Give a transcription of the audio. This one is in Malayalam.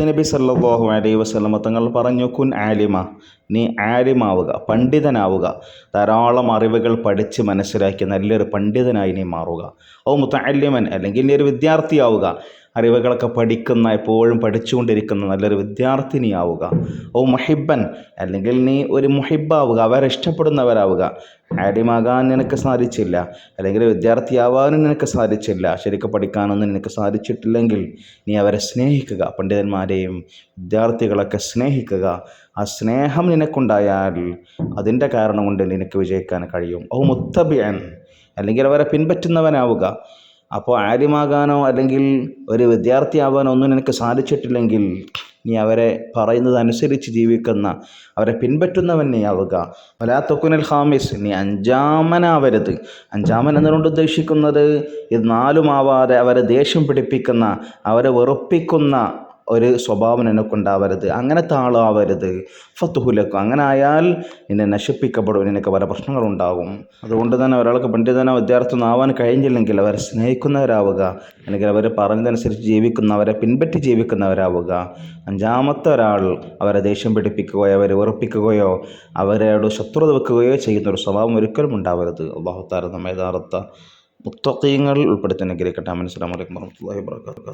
മുത്തനബി സല്ലാഹു അലൈ വസ്ലമ തങ്ങൾ പറഞ്ഞു കുൻ ആലിമ നീ ആലിമാവുക പണ്ഡിതനാവുക. ധാരാളം അറിവുകൾ പഠിച്ച് മനസ്സിലാക്കി നല്ലൊരു പണ്ഡിതനായി നീ മാറുക. ഓ മുത്തല്യമൻ അല്ലെങ്കിൽ നീ ഒരു വിദ്യാർത്ഥിയാവുക. അറിവുകളൊക്കെ പഠിക്കുന്ന എപ്പോഴും പഠിച്ചുകൊണ്ടിരിക്കുന്ന നല്ലൊരു വിദ്യാർത്ഥിനിയാവുക. ഓ മുഹിബൻ അല്ലെങ്കിൽ നീ ഒരു മുഹിബാവുക അവരെ ഇഷ്ടപ്പെടുന്നവരാവുക. ആഡിമാകാൻ നിനക്ക് സാധിച്ചില്ല. അല്ലെങ്കിൽ വിദ്യാർത്ഥിയാവാനും നിനക്ക് സാധിച്ചില്ല. ശരിക്കും പഠിക്കാനൊന്നും നിനക്ക് സാധിച്ചിട്ടില്ലെങ്കിൽ നീ അവരെ സ്നേഹിക്കുക. പണ്ഡിതന്മാരെയും വിദ്യാർത്ഥികളൊക്കെ സ്നേഹിക്കുക. ആ സ്നേഹം നിനക്കുണ്ടായാൽ അതിന്റെ കാരണം കൊണ്ട് നിനക്ക് വിജയിക്കാൻ കഴിയും. ഓ മുത്തബിയൻ. അല്ലെങ്കിൽ അവരെ പിൻപറ്റുന്നവനാവുക. അപ്പോൾ ആലിമാകാനോ അല്ലെങ്കിൽ ഒരു വിദ്യാർത്ഥിയാവാനോ ഒന്നും നിനക്ക് സാധിച്ചിട്ടില്ലെങ്കിൽ നീ അവരെ പറയുന്നതനുസരിച്ച് ജീവിക്കുന്ന അവരെ പിൻപറ്റുന്നവൻ നീ ആവുക വലാത്തൊക്കുനൽ ഹാമിസ് നീ അഞ്ചാമനാവരുത്. അഞ്ചാമൻ എന്നതുകൊണ്ട് ഉദ്ദേശിക്കുന്നത് ഇത് നാലുമാവാതെ അവരെ ദേഷ്യം പിടിപ്പിക്കുന്ന അവരെ വെറുപ്പിക്കുന്ന ഒരു സ്വഭാവം നിനക്കുണ്ടാവരുത്. അങ്ങനത്തെ ആളാവരുത് ഫത്തുഹുലക്കും. അങ്ങനെ ആയാൽ നിന്നെ നശിപ്പിക്കപ്പെടും. നിനക്ക് പല പ്രശ്നങ്ങളുണ്ടാകും. അതുകൊണ്ട് തന്നെ ഒരാൾക്ക് പണ്ഡിതനോ വിദ്യാർത്ഥിയൊന്നും ആവാൻ കഴിഞ്ഞില്ലെങ്കിൽ അവരെ സ്നേഹിക്കുന്നവരാവുക. അല്ലെങ്കിൽ അവർ പറഞ്ഞതനുസരിച്ച് ജീവിക്കുന്നവരെ പിൻപറ്റി ജീവിക്കുന്നവരാവുക. അഞ്ചാമത്തെ ഒരാൾ അവരെ ദേഷ്യം പിടിപ്പിക്കുകയോ അവരെ ഉറപ്പിക്കുകയോ അവരോട് ശത്രുത വെക്കുകയോ ചെയ്യുന്ന ഒരു സ്വഭാവം ഒരിക്കലും ഉണ്ടാവരുത്. അള്ളാഹു താരതമ്യ യഥാർത്ഥ മുത്തക്കീങ്ങൾ ഉൾപ്പെടുത്തി അനുഗ്രഹിക്കട്ടെ. അമൻ. അസ്സാം വലൈക്കും വർഹമുല്ലാ